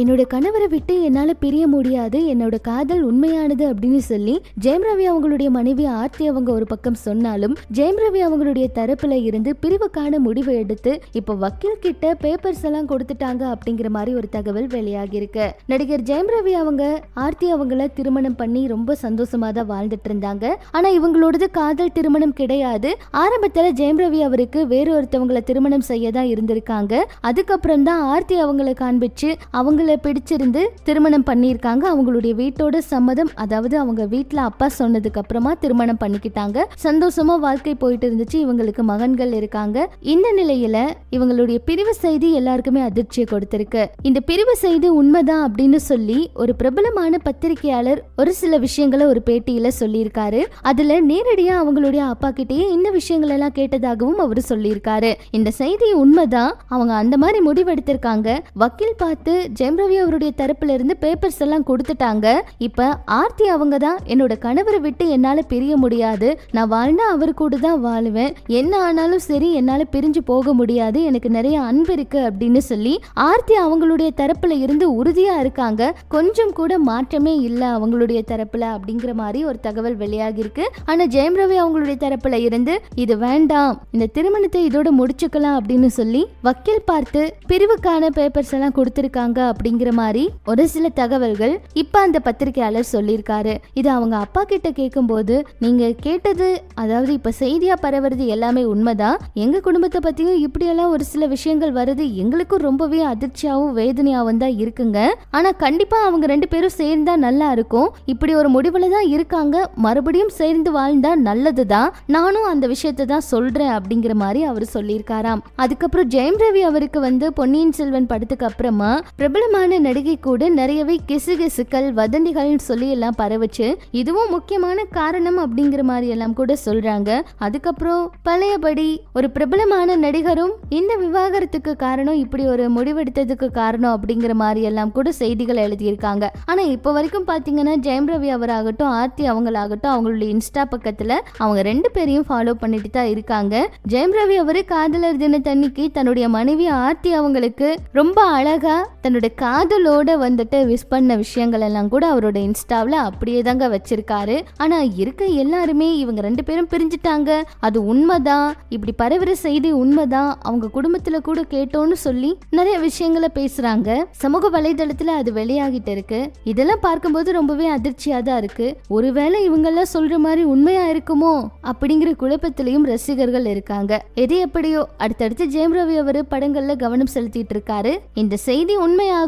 என்னோட கணவரை விட்டு என்னால பிரிய முடியாது என்னோட காதல் உண்மையானது அப்படின்னு சொல்லி ஜெயம் ரவி அவங்களுடைய மனைவி ஆர்த்தி அவங்க ஒரு பக்கம் சொன்னாலும் ஜெயம் ரவி அவங்களுடைய தரப்புல இருந்து பிரிவுக்கான முடிவு எடுத்து இப்போ வக்கீல் கிட்ட பேப்பர்ஸ் எல்லாம் கொடுத்துட்டாங்க அப்படிங்கிற மாதிரி ஒரு தகவல் வெளியாகி இருக்கு. நடிகர் ஜெயம் ரவி அவங்க ஆர்த்தி அவங்கள திருமணம் பண்ணி ரொம்ப சந்தோஷமா தான் வாழ்ந்துட்டு இருந்தாங்க. ஆனா இவங்களோடது காதல் திருமணம் கிடையாது. ஆரம்பத்துல ஜெயம் ரவி அவருக்கு வேறு ஒருத்தவங்களை திருமணம் செய்ய தான் இருந்திருக்காங்க. அதுக்கப்புறம் தான் ஆர்த்தி அவங்கள காண்பிச்சு அவங்கள பிடிச்சிருந்து திருமணம் பண்ணியிருக்காங்க. அவங்களுடைய வீட்டோட சம்மதம் அதாவது அவங்க வீட்டுல அப்பா சொன்னதுக்கு அப்புறமா திருமணம் பண்ணிக்கிட்டாங்க. சந்தோஷமா வாழ்க்கை போயிட்டு இருந்துச்சு. இவங்களுக்கு மகன்கள் இருக்காங்க. இந்த நிலையில இவங்களுடைய பிரிவு செய்தி எல்லாருக்குமே அதிர்ச்சியை கொடுத்திருக்கு. இந்த பிரிவு செய்தி உண்மைதான் அப்படின்னு சொல்லி ஒரு பிரபலமான பத்திரிகையாளர் ஒரு சில விஷயங்களை ஒரு பேட்டியில சொல்லியிருக்காரு. அதுல நேரடியா அவங்களுடைய அப்பா கிட்டேயே இந்த விஷயங்கள் எல்லாம் கேட்டதாகவும் அவர் சொல்லியிருக்காரு. இந்த செய்தி உண்மைதான். அவங்க அந்த மாதிரி முடிவெடுத்திருக்காங்க. வக்கீல் பார்த்து ஜெம் ரவி அவருடைய தரப்புல இருந்து பேப்பர்ஸ் எல்லாம் கொடுத்துட்டாங்க. இப்ப ஆர்த்தி அவங்க தான் என்னோட கணவரை விட்டு என்னால பிரிய முடியாது. நான் வாழ்ந்தா அவர் கூட தான் வாழுவேன். என்ன ஆனாலும் சரி என்னால பிரிஞ்சு போக முடியாது. எனக்கு நிறைய அன்பு இருக்கு அப்படின்னு சொல்லி ஆர்த்தி அவங்களுடைய தரப்புல இருந்து உறுதியா இருக்காங்க. கொஞ்சம் கூட மாற்றமே இல்லை அவங்களுடைய தரப்புல அப்படிங்கிற மாதிரி ஒரு தகவல் வெளியாகி இருக்கு ஆனா ஜெயம் ரவி அவங்களுடைய தரப்புல இருந்து இது வேண்டாம். இந்த திருமணத்தை இதோட முடிச்சுக்கலாம் அப்படின்னு சொல்லி வக்கீல் பார்த்து பிரிவுக்கான பேப்பர்ஸ் எல்லாம் கொடுத்திருக்காங்க அப்படிங்கிற மாதிரி ஒரு சில தகவல்கள் இப்ப அந்த பத்திரிகையாளர் சொல்லியிருக்காரு. இது அவங்க அப்பா கிட்ட கேட்கும்போது நீங்க கேட்டது அதாவது இப்ப செய்தியா பரவுறது எல்லாமே உண்மைதான். எங்க குடும்பத்தை பத்தியும் இப்படியெல்லாம் ஒரு சில விஷயங்கள் வருது. எங்களுக்கும் ரொம்பவே அதிர்ச்சியாவும் வேதனையாவும் தான் இருக்குங்க. ஆனா கண்டிப்பா அவங்க ரெண்டு பேரும் சேர்ந்தா நல்லா இருக்கும். இப்படி ஒரு முடிவுல தான் இருக்காங்க. மறுபடியும் சேர்ந்து வாழ்ந்தா நல்லதுதான் நானும் அந்த விஷயத்தை தான் சொல்றேன் அப்படிங்கிற மாதிரி அவர் சொல்லியிருக்காராம். அதுக்கப்புறம் ஜெயம் ரவி அவருக்கு வந்து பொன்னியின் செல்வன் படத்துக்கு அப்புறமா பிரபல பிரபலமான நடிகை கூட நிறையவே கிசுகிசுக்கள் வதந்திகள்னு சொல்லி எல்லாம் பரவுச்சு. இதுவும் முக்கியமான காரணம் அப்படிங்கிற மாதிரி எல்லாம் கூட சொல்றாங்க. அதுக்கப்புறம் பழையபடி ஒரு பிரபலமான நடிகரும் இந்த விவாகரத்துக்கு காரணம் இப்படி ஒரு முடிவெடுத்ததுக்கு காரணம் அப்படிங்கிற மாதிரி எல்லாம் கூட செய்திகள் எழுதியிருக்காங்க. ஆனா இப்போ வரைக்கும் பாத்தீங்கன்னா ஜெயம் ரவி அவராகட்டும் ஆர்த்தி அவங்களாகட்டும் அவங்களுடைய இன்ஸ்டா பக்கத்துல அவங்க ரெண்டு பேரையும் ஃபாலோ பண்ணிட்டு தான் இருக்காங்க. ஜெயம் ரவி அவரு காதலர் தினத்தன்னைக்கு தன்னுடைய மனைவி ஆர்த்தி அவங்களுக்கு ரொம்ப அழகா தன்னுடைய காதலோட வந்துட்டு விஷ் பண்ண விஷயங்கள் எல்லாம் கூட அவரோட இன்ஸ்டாவில் அப்படியே தாங்க வச்சிருக்காரு. ஆனால் இருக்க எல்லாருமே இவங்க ரெண்டு பேரும் பிரிஞ்சுட்டாங்க. அது உண்மைதான் இப்படி பரவுற செய்தி உண்மைதான் அவங்க குடும்பத்தில் கூட கேட்டோன்னு சொல்லி நிறைய விஷயங்களை பேசுறாங்க. சமூக வலைதளத்தில் அது வெளியாகிட்டு இருக்கு. இதெல்லாம் பார்க்கும்போது ரொம்பவே அதிர்ச்சியாக தான் இருக்கு. ஒருவேளை இவங்கெல்லாம் சொல்ற மாதிரி உண்மையா இருக்குமோ? அப்படிங்கிற குழப்பத்திலையும் ரசிகர்கள் இருக்காங்க. எது எப்படியோ அடுத்தடுத்து ஜெயம் ரவி அவர் படங்கள்ல கவனம் செலுத்திட்டு இருக்காரு. இந்த செய்தி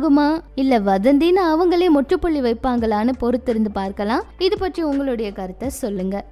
ஆகுமா? இல்ல வதந்தின்னு அவங்களே முற்றுப்புள்ளி வைப்பாங்களான்னு பொறுத்திருந்து பார்க்கலாம். இது பற்றி உங்களுடைய கருத்தை சொல்லுங்க.